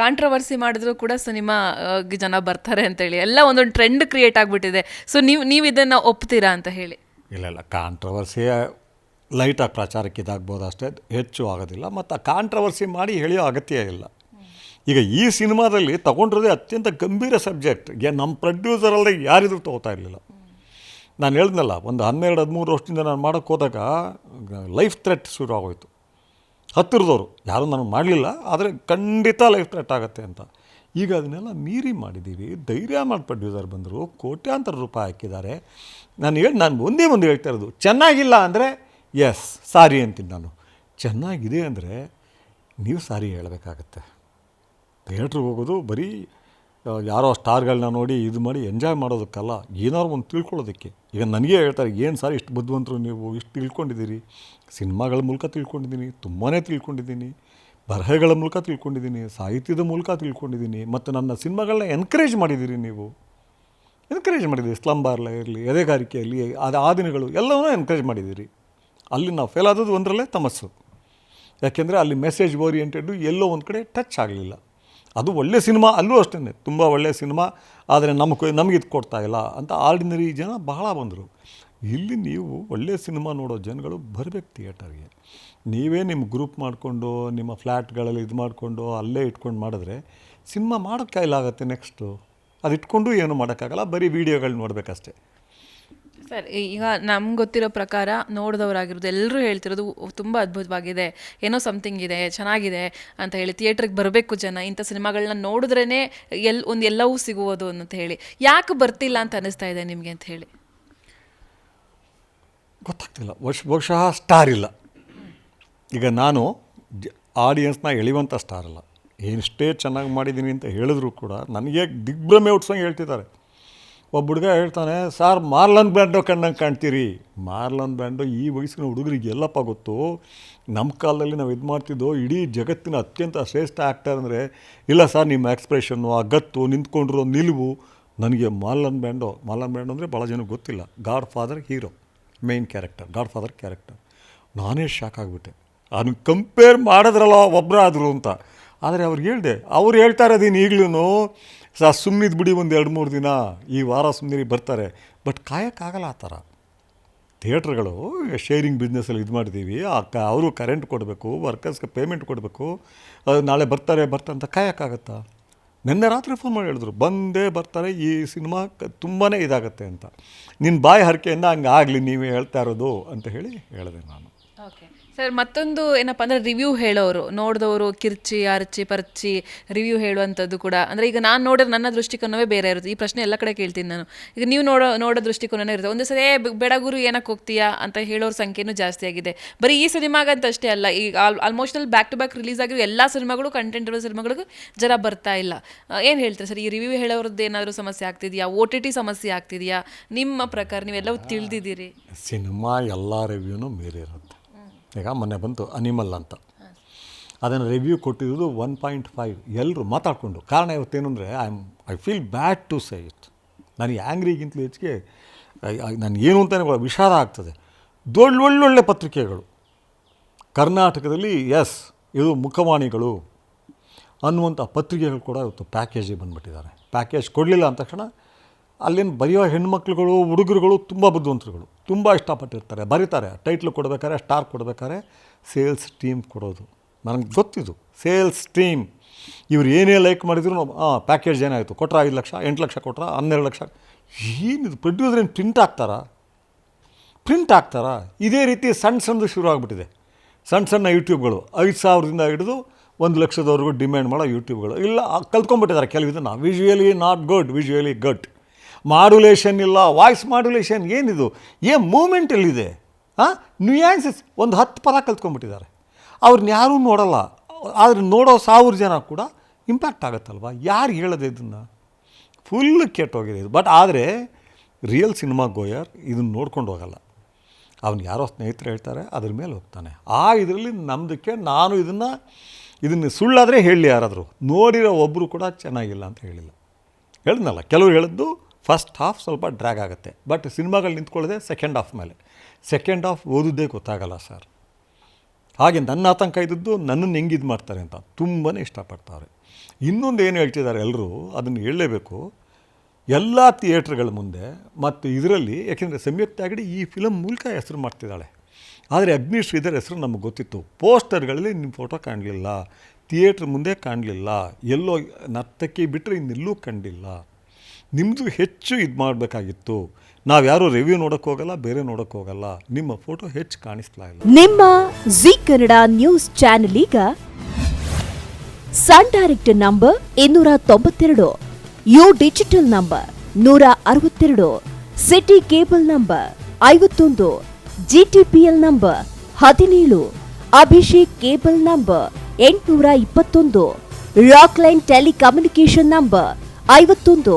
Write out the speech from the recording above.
Controversy ಮಾಡಿದ್ರು ಕೂಡ cinema ಜನ ಬರ್ತಾರೆ ಅಂತೇಳಿ ಎಲ್ಲ ಒಂದೊಂದು ಟ್ರೆಂಡ್ ಕ್ರಿಯೇಟ್ ಆಗಿಬಿಟ್ಟಿದೆ. ಸೊ ನೀವು ನೀವು ಇದನ್ನು ಒಪ್ತೀರಾ ಅಂತ ಹೇಳಿ. ಇಲ್ಲ ಇಲ್ಲ. ಕಾಂಟ್ರವರ್ಸಿ ಲೈಟಾಗಿ ಪ್ರಚಾರಕ್ಕೆ ಇದಾಗ್ಬೋದು ಅಷ್ಟೇ. ಹೆಚ್ಚು ಆಗೋದಿಲ್ಲ. ಮತ್ತು ಆ ಕಾಂಟ್ರವರ್ಸಿ ಮಾಡಿ ಹೇಳಿಯೋ ಅಗತ್ಯ ಇಲ್ಲ. ಈಗ ಈ ಸಿನಿಮಾದಲ್ಲಿ ತಗೊಂಡಿರೋದೇ ಅತ್ಯಂತ ಗಂಭೀರ ಸಬ್ಜೆಕ್ಟ್. ಏ ನಮ್ಮ ಪ್ರೊಡ್ಯೂಸರ್ ಅಲ್ಲದೆ ಯಾರಿದ್ರು ತಗೋತಾ ಇರಲಿಲ್ಲ. ನಾನು ಹೇಳ್ದಲ್ಲ ಒಂದು ಹನ್ನೆರಡು, ಹದಿಮೂರು ವರ್ಷದಿಂದ ನಾನು ಮಾಡೋಕ್ಕೆ ಹೋದಾಗ ಲೈಫ್ ಥ್ರೆಟ್ ಶುರು ಆಗೋಯ್ತು ಹತ್ತಿರದವರು. ಯಾರೂ ನನಗೆ ಮಾಡಲಿಲ್ಲ, ಆದರೆ ಖಂಡಿತ ಲೈಫ್ ಥ್ರೆಟ್ ಆಗುತ್ತೆ ಅಂತ. ಈಗ ಅದನ್ನೆಲ್ಲ ಮೀರಿ ಮಾಡಿದ್ದೀವಿ. ಧೈರ್ಯ ಮಾಡಿ ಪ್ರೊಡ್ಯೂಸರ್ ಬಂದರು. ಕೋಟ್ಯಾಂತರ ರೂಪಾಯಿ ಹಾಕಿದ್ದಾರೆ. ನಾನು ಹೇಳಿ, ನಾನು ಒಂದೇ ಒಂದು ಹೇಳ್ತಾ ಇರೋದು. ಚೆನ್ನಾಗಿಲ್ಲ ಅಂದರೆ ಎಸ್ ಸಾರಿ ಅಂತೀನಿ ನಾನು. ಚೆನ್ನಾಗಿದೆ ಅಂದರೆ, ನೀವು ಸಾರಿ ಹೇಳಬೇಕಾಗತ್ತೆ. ಥಿಯೇಟ್ರಿಗೆ ಹೋಗೋದು ಬರೀ ಯಾರೋ ಸ್ಟಾರ್ಗಳನ್ನ ನೋಡಿ ಇದು ಮಾಡಿ ಎಂಜಾಯ್ ಮಾಡೋದಕ್ಕಲ್ಲ, ಏನಾದ್ರು ಒಂದು ತಿಳ್ಕೊಳ್ಳೋದಕ್ಕೆ. ಈಗ ನನಗೆ ಹೇಳ್ತಾರೆ, ಏನು ಸರ್ ಇಷ್ಟು ಬುದ್ಧಿವಂತರು ನೀವು? ಇಷ್ಟು ತಿಳ್ಕೊಂಡಿದ್ದೀರಿ? ಸಿನಿಮಾಗಳ ಮೂಲಕ ತಿಳ್ಕೊಂಡಿದ್ದೀನಿ ತುಂಬಾ ತಿಳ್ಕೊಂಡಿದ್ದೀನಿ. ಬರಹಗಳ ಮೂಲಕ ತಿಳ್ಕೊಂಡಿದ್ದೀನಿ, ಸಾಹಿತ್ಯದ ಮೂಲಕ ತಿಳ್ಕೊಂಡಿದ್ದೀನಿ, ಮತ್ತು ನನ್ನ ಸಿನಿಮಾಗಳನ್ನ ಎನ್ಕರೇಜ್ ಮಾಡಿದ್ದೀರಿ ನೀವು? ಎನ್ಕರೇಜ್ ಮಾಡಿದ್ದೀರಿ ಸ್ಲಂಬಾರ್ಲ ಇರಲಿ ಎದೆಗಾರಿಕೆಯಲ್ಲಿ ಅದು ಆ ದಿನಗಳು ಎಲ್ಲವನ್ನೂ ಎನ್ಕರೇಜ್ ಮಾಡಿದ್ದೀರಿ. ಅಲ್ಲಿ ನಾವು ಫೇಲ್ ಆದದ್ದು ಒಂದರಲ್ಲೇ ತಮಸ್ಸು. ಯಾಕೆಂದರೆ ಅಲ್ಲಿ ಮೆಸೇಜ್ ಓರಿಯೆಂಟೆಡು ಎಲ್ಲೋ ಒಂದು ಕಡೆ ಟಚ್ ಆಗಲಿಲ್ಲ. ಅದು ಒಳ್ಳೆ ಸಿನಿಮಾ ಅಲ್ಲೂ ಅಷ್ಟೇ ತುಂಬ ಒಳ್ಳೆಯ ಸಿನಿಮಾ, ಆದರೆ ನಮಗೆ ನಮಗೆ ಇದು ಕೊಡ್ತಾ ಇಲ್ಲ ಅಂತ ಆರ್ಡಿನರಿ ಜನ ಬಹಳ ಬಂದರು. ಇಲ್ಲಿ ನೀವು ಒಳ್ಳೆಯ ಸಿನಿಮಾ ನೋಡೋ ಜನಗಳು ಬರಬೇಕು ಥಿಯೇಟರ್ಗೆ. ನೀವೇ ನಿಮ್ಮ ಗ್ರೂಪ್ ಮಾಡಿಕೊಂಡು, ನಿಮ್ಮ ಫ್ಲ್ಯಾಟ್ಗಳಲ್ಲಿ ಇದು ಮಾಡಿಕೊಂಡು, ಅಲ್ಲೇ ಇಟ್ಕೊಂಡು ಮಾಡಿದ್ರೆ ಸಿನಿಮಾ ಮಾಡೋಕ್ಕೆ ಆಗುತ್ತೆ ನೆಕ್ಸ್ಟು. ಅದು ಇಟ್ಕೊಂಡು ಏನು ಮಾಡೋಕ್ಕಾಗಲ್ಲ, ಬರೀ ವೀಡಿಯೋಗಳು ನೋಡಬೇಕಷ್ಟೇ. ಸರ್ ಈಗ ನಮ್ಗೆ ಗೊತ್ತಿರೋ ಪ್ರಕಾರ ನೋಡಿದವರಾಗಿರೋದು ಎಲ್ಲರೂ ಹೇಳ್ತಿರೋದು ತುಂಬ ಅದ್ಭುತವಾಗಿದೆ. ಏನೋ ಸಮಥಿಂಗ್ ಇದೆ, ಚೆನ್ನಾಗಿದೆ ಅಂತ ಹೇಳಿ ಥಿಯೇಟ್ರಿಗೆ ಬರಬೇಕು ಜನ, ಇಂಥ ಸಿನಿಮಾಗಳನ್ನ ನೋಡಿದ್ರೇ ಎಲ್, ಒಂದು ಎಲ್ಲವೂ ಸಿಗುವುದು ಅಂತ ಹೇಳಿ. ಯಾಕೆ ಬರ್ತಿಲ್ಲ ಅಂತ ಅನಿಸ್ತಾ ಇದೆ ನಿಮಗೆ ಅಂತ ಹೇಳಿ? ಗೊತ್ತಾಗ್ತಿಲ್ಲ. ವರ್ಷ ಬಹುಶಃ ಸ್ಟಾರ್ ಇಲ್ಲ. ಈಗ ನಾನು ಆಡಿಯನ್ಸ್ನ ಎಳೆಯುವಂಥ ಸ್ಟಾರ್ ಅಲ್ಲ. ಎಷ್ಟೇ ಚೆನ್ನಾಗಿ ಮಾಡಿದ್ದೀನಿ ಅಂತ ಹೇಳಿದ್ರು ಕೂಡ ನನಗೆ ದಿಗ್ಭ್ರಮೆ ಹುಟ್ಟಿಸಂಗೆ ಹೇಳ್ತಿದ್ದಾರೆ. ಒಬ್ಬ ಹುಡುಗ ಹೇಳ್ತಾನೆ, ಸಾರ್, ಮಾರ್ಲನ್ ಬ್ರ್ಯಾಂಡೋ ಕಣ್ಣಂಗೆ ಕಾಣ್ತೀರಿ. ಮಾರ್ಲನ್ ಬ್ರ್ಯಾಂಡೋ ಈ ವಯಸ್ಸಿನ ಹುಡುಗರಿಗೆ ಎಲ್ಲಪ್ಪ ಗೊತ್ತು? ನಮ್ಮ ಕಾಲದಲ್ಲಿ ನಾವು ಇದು ಮಾಡ್ತಿದ್ದೋ ಇಡೀ ಜಗತ್ತಿನ ಅತ್ಯಂತ ಶ್ರೇಷ್ಠ ಆ್ಯಕ್ಟರ್ ಅಂದರೆ, ಇಲ್ಲ ಸರ್, ನಿಮ್ಮ ಎಕ್ಸ್ಪ್ರೆಷನ್ನು, ಆ ಗತ್ತು, ನಿಂತ್ಕೊಂಡಿರೋ ನಿಲುವು ನನಗೆ ಮಾರ್ಲನ್ ಬ್ರ್ಯಾಂಡೋ. ಮಾರ್ಲನ್ ಬ್ರ್ಯಾಂಡೋ ಅಂದರೆ ಭಾಳ ಜನಕ್ಕೆ ಗೊತ್ತಿಲ್ಲ. God father hero main character god father character ನಾನೇ ಶಾಕ್ ಆಗಿಬಿಟ್ಟೆ. ಅದನ್ನು ಕಂಪೇರ್ ಮಾಡಿದ್ರಲ್ಲ ಒಬ್ಬರಾದರು ಅಂತ. ಆದರೆ ಅವ್ರಿಗೆ ಹೇಳಿದೆ, ಅವ್ರು ಹೇಳ್ತಾ ಇರೋದೀನಿ ಈಗಲೂ ಸಾ ಸುಮ್ಮನಿದ್ದು ಬಿಡಿ ಒಂದು ಎರಡು ಮೂರು ದಿನ. ಈ ವಾರ ಸುಮ್ಮನೆ ಬರ್ತಾರೆ. ಬಟ್ ಕಾಯೋಕ್ಕಾಗಲ್ಲ ಆ ಥರ. ಥಿಯೇಟ್ರ್ಗಳು ಶೇರಿಂಗ್ ಬಿಸ್ನೆಸ್ಸಲ್ಲಿ ಇದು ಮಾಡಿದ್ದೀವಿ ಆ ಕ, ಅವರು ಕರೆಂಟ್ ಕೊಡಬೇಕು ವರ್ಕರ್ಸ್ಗೆ ಪೇಮೆಂಟ್ ಕೊಡಬೇಕು. ನಾಳೆ ಬರ್ತಾರೆ ಬರ್ತಾರೆ ಅಂತ ಕಾಯೋಕ್ಕಾಗತ್ತಾ? ನಿನ್ನೆ ರಾತ್ರಿ ಫೋನ್ ಮಾಡಿ ಹೇಳಿದ್ರು. ಬಂದೇ ಬರ್ತಾರೆ, ಈ ಸಿನಿಮಾ ತುಂಬಾ ಇದಾಗತ್ತೆ ಅಂತ. ನಿನ್ನ ಬಾಯಿ ಹರಕೆಯಿಂದ ಹಂಗೆ ಆಗಲಿ, ನೀವೇ ಹೇಳ್ತಾ ಇರೋದು ಅಂತ ಹೇಳಿ ಹೇಳಿದೆ ನಾನು. ಓಕೆ ಸರ್ ಮತ್ತೊಂದು ಏನಪ್ಪ ಅಂದರೆ ರಿವ್ಯೂ ಹೇಳೋರು ನೋಡಿದವರು ಕಿರ್ಚಿ ಅರ್ಚಿ ಪರ್ಚಿ ರಿವ್ಯೂ ಹೇಳುವಂಥದ್ದು ಕೂಡ. ಅಂದರೆ ಈಗ ನಾನು ನೋಡಿದ್ರೆ ನನ್ನ ದೃಷ್ಟಿಕೋನವೇ ಬೇರೆ ಇರುತ್ತೆ. ಈ ಪ್ರಶ್ನೆ ಎಲ್ಲ ಕಡೆ ಕೇಳ್ತೀನಿ ನಾನು. ಈಗ ನೀವು ನೋಡೋ ನೋಡೋ ದೃಷ್ಟಿಕೋನನೇ ಇರುತ್ತೆ. ಒಂದು ಸರಿ "ಏ, ಬೇಡ ಗುರು ಏನಕ್ಕೆ ಹೋಗ್ತೀಯಾ? ಅಂತ ಹೇಳೋರ ಸಂಖ್ಯೆನೂ ಜಾಸ್ತಿ ಆಗಿದೆ. ಬರೀ ಈ ಸಿನಿಮಾಗಂತ ಅಷ್ಟೇ ಅಲ್ಲ. ಈಗ ಆಲ್ಮೋಸ್ಟ್ ಅಲ್ಲಿ ಬ್ಯಾಕ್ ಟು ಬ್ಯಾಕ್ ರಿಲೀಸ್ ಆಗಿರೋ ಎಲ್ಲ ಸಿನಿಮಾಗಳು ಕಂಟೆಂಟ್ ಇರೋ ಸಿನಿಮಾಗಳಿಗೂ ಜರ ಬರ್ತಾ ಇಲ್ಲ. ಏನು ಹೇಳ್ತಾರೆ ಸರ್? ಈ ರಿವ್ಯೂ ಹೇಳೋರದ್ದು ಏನಾದರೂ ಸಮಸ್ಯೆ ಆಗ್ತಿದೆಯಾ? ಓ ಟಿ ಟಿ ಸಮಸ್ಯೆ ಆಗ್ತಿದೆಯಾ? ನಿಮ್ಮ ಪ್ರಕಾರ ನೀವೆಲ್ಲವೂ ತಿಳಿದಿದ್ದೀರಿ? ಸಿನಿಮಾ ಎಲ್ಲ ರಿವ್ಯೂನು ಮೀರಿರುತ್ತೆ. ಈಗ ಮೊನ್ನೆ ಬಂತು ಅನಿಮಲ್ ಅಂತ. ಅದನ್ನು ರಿವ್ಯೂ ಕೊಟ್ಟಿರೋದು ಒನ್ ಪಾಯಿಂಟ್ ಫೈವ್ ಎಲ್ಲರೂ ಮಾತಾಡಿಕೊಂಡು. ಕಾರಣ ಇವತ್ತೇನು ಅಂದರೆ I am I feel bad to say it ನನಗೆ ಆ್ಯಂಗ್ರಿಗಿಂತಲೂ ಹೆಚ್ಚಿಗೆ ನಾನು ಏನು ಅಂತಲೇ ವಿಷಾದ ಆಗ್ತದೆ. ದೊಳ್ಳೊಳ್ಳೊಳ್ಳೆ ಪತ್ರಿಕೆಗಳು. ಕರ್ನಾಟಕದಲ್ಲಿ ಎಸ್ ಇದು ಮುಖವಾಣಿಗಳು ಅನ್ನುವಂಥ ಪತ್ರಿಕೆಗಳು ಕೂಡ ಇವತ್ತು ಪ್ಯಾಕೇಜಿಗೆ ಬಂದುಬಿಟ್ಟಿದ್ದಾರೆ. ಪ್ಯಾಕೇಜ್ ಕೊಡಲಿಲ್ಲ ಅಂದ ತಕ್ಷಣ ಅಲ್ಲಿನ ಬರೆಯೋ ಹೆಣ್ಮಕ್ಳುಗಳು, ಹುಡುಗರುಗಳು ತುಂಬ ಬುದ್ಧಿವಂತರುಗಳು. ತುಂಬ ಇಷ್ಟಪಟ್ಟಿರ್ತಾರೆ. ಬರೀತಾರೆ. ಟೈಟ್ಲ್ ಕೊಡ್ಬೇಕಾದ್ರೆ ಸ್ಟಾರ್ ಕೊಡ್ಬೇಕಾದ್ರೆ ಸೇಲ್ಸ್ ಟೀಮ್ ಕೊಡೋದು. ನನಗೆ ಗೊತ್ತಿದ್ದು ಸೇಲ್ಸ್ ಟೀಮ್ ಇವ್ರು ಏನೇ ಲೈಕ್ ಮಾಡಿದ್ರು ಹಾಂ ಪ್ಯಾಕೇಜ್ ಏನಾಯಿತು ಕೊಟ್ರ ಐದು ಲಕ್ಷ, ಎಂಟು ಲಕ್ಷ ಕೊಟ್ರ ಹನ್ನೆರಡು ಲಕ್ಷ. ಏನಿದು ಪ್ರೊಡ್ಯೂಸರ್ ಏನು ಪ್ರಿಂಟ್ ಆಗ್ತಾರಾ? ಪ್ರಿಂಟ್ ಆಗ್ತಾರಾ? ಇದೇ ರೀತಿ ಸಣ್ಣ ಸಣ್ಣದು ಶುರು ಆಗಿಬಿಟ್ಟಿದೆ. ಸಣ್ಣ ಸಣ್ಣ ಯೂಟ್ಯೂಬ್ಗಳು. ಐದು ಸಾವಿರದಿಂದ ಹಿಡಿದು ಒಂದು ಲಕ್ಷದವರೆಗೂ ಡಿಮ್ಯಾಂಡ್ ಮಾಡೋ ಯೂಟ್ಯೂಬ್ಗಳು. ಇಲ್ಲ, ಕಲ್ತ್ಕೊಂಡ್ಬಿಟ್ಟಿದ್ದಾರೆ. ಕೆಲವು ಇದನ್ನು visually not good visually good modulation ಇಲ್ಲ ವಾಯ್ಸ್ ಮಾಡ್ಯುಲೇಷನ್ ಏನಿದು? ಏನು ಮೂಮೆಂಟ್ ಎಲ್ಲಿದೆ ಹಾಂ ನ್ಯೂಯಾನ್ಸಸ್ ಒಂದು ಹತ್ತು ಪದ ಕಲ್ತ್ಕೊಂಡ್ಬಿಟ್ಟಿದ್ದಾರೆ. ಅವ್ರನ್ನ ಯಾರೂ ನೋಡಲ್ಲ. ಆದರೆ ನೋಡೋ ಸಾವಿರ ಜನ ಕೂಡ ಇಂಪ್ಯಾಕ್ಟ್ ಆಗುತ್ತಲ್ವ? ಯಾರು ಹೇಳದೆ ಇದನ್ನು? ಫುಲ್ ಕೆಟ್ಟೋಗಿದೆ ಇದು. ಬಟ್ ಆದರೆ ರಿಯಲ್ ಸಿನಿಮಾ ಗೋಯರ್ ಇದನ್ನು ನೋಡ್ಕೊಂಡು ಹೋಗಲ್ಲ. ಅವನು ಯಾರೋ ಸ್ನೇಹಿತರು ಹೇಳ್ತಾರೆ, ಅದ್ರ ಮೇಲೆ ಹೋಗ್ತಾನೆ. ಆ ಇದರಲ್ಲಿ ನಮ್ಮದಕ್ಕೆ ನಾನು ಇದನ್ನು ಇದನ್ನು ಸುಳ್ಳಾದರೆ ಹೇಳಿ ಯಾರಾದರೂ. ನೋಡಿರೋ ಒಬ್ಬರು ಕೂಡ ಚೆನ್ನಾಗಿಲ್ಲ ಅಂತ ಹೇಳಿಲ್ಲ. ಹೇಳಿದ್ನಲ್ಲ, ಕೆಲವರು ಹೇಳಿದ್ದು ಫಸ್ಟ್ ಹಾಫ್ ಸ್ವಲ್ಪ ಡ್ರ್ಯಾಗ್ ಆಗುತ್ತೆ. ಬಟ್ ಸಿನಿಮಾಗಳು ನಿಂತ್ಕೊಳ್ಳೋದೆ ಸೆಕೆಂಡ್ ಹಾಫ್ ಮೇಲೆ. ಸೆಕೆಂಡ್ ಹಾಫ್ ಓದೋದೇ ಗೊತ್ತಾಗಲ್ಲ ಸರ್ ಹಾಗೆ ನನ್ನ ಆತಂಕ ಇದ್ದದ್ದು ನನ್ನನ್ನು ಹೆಂಗೆ ಇದು ಮಾಡ್ತಾರೆ ಅಂತ ತುಂಬಾ ಇಷ್ಟಪಡ್ತಾರೆ. ಇನ್ನೊಂದು ಏನು ಹೇಳ್ತಿದ್ದಾರೆ ಎಲ್ಲರೂ ಅದನ್ನು ಹೇಳಲೇಬೇಕು. ಎಲ್ಲ ಥಿಯೇಟ್ರ್ಗಳ ಮುಂದೆ ಮತ್ತು ಇದರಲ್ಲಿ ಯಾಕೆಂದರೆ ಸಂಯುಕ್ತ ಹೆಗಡೆ ಈ ಫಿಲಮ್ ಮೂಲಕ ಹೆಸರು ಮಾಡ್ತಿದ್ದಾಳೆ. ಆದರೆ ಅಗ್ನಿ ಶ್ರೀಧರ್ ಹೆಸರು ನಮಗೆ ಗೊತ್ತಿತ್ತು. ಪೋಸ್ಟರ್ಗಳಲ್ಲಿ ನಿಮ್ಮ ಫೋಟೋ ಕಾಣಲಿಲ್ಲ. ಥಿಯೇಟ್ರ್ ಮುಂದೆ ಕಾಣಲಿಲ್ಲ. ಎಲ್ಲೋ ನರ್ತಕ್ಕೆ ಬಿಟ್ಟರೆ ಇನ್ನೆಲ್ಲೂ ಕಂಡಿಲ್ಲ. ನಿಮ್ಮದು ಹೆಚ್ಚು ಇದು ಮಾಡಬೇಕಾಗಿತ್ತು. ನಾವು ಯಾರು ರಿವ್ಯೂ ನೋಡಕ್ಕೆ ಹೋಗಲ್ಲ, ಬೇರೆ ನೋಡಕ್ಕೆ ಹೋಗಲ್ಲ. ನಿಮ್ಮ ಫೋಟೋ ಹೆಚ್ಚು ಕಾಣಿಸ್ತಾ ಇಲ್ಲ. ನಿಮ್ಮ ಜಿ ಕನ್ನಡ ನ್ಯೂಸ್ ಚಾನೆಲ್ ಈಗ ಸನ್ ಡೈರೆಕ್ಟ್ ನಂಬರ್ ಇನ್ನೂರ ತೊಂಬತ್ತೆರಡು ಯು ಡಿಜಿಟಲ್ ನಂಬರ್ ನೂರ ಅರವತ್ತೆರಡು ಸಿಟಿ ಕೇಬಲ್ ನಂಬರ್ ಐವತ್ತೊಂದು ಜಿಟಿಪಿಎಲ್ ನಂಬರ್ ಹದಿನೇಳು ಅಭಿಷೇಕ್ ಕೇಬಲ್ ನಂಬರ್ ಎಂಟುನೂರ ಇಪ್ಪತ್ತೊಂದು ರಾಕ್ಲೈನ್ ಟೆಲಿಕಮ್ಯುನಿಕೇಶನ್ ನಂಬರ್ ಐವತ್ತೊಂದು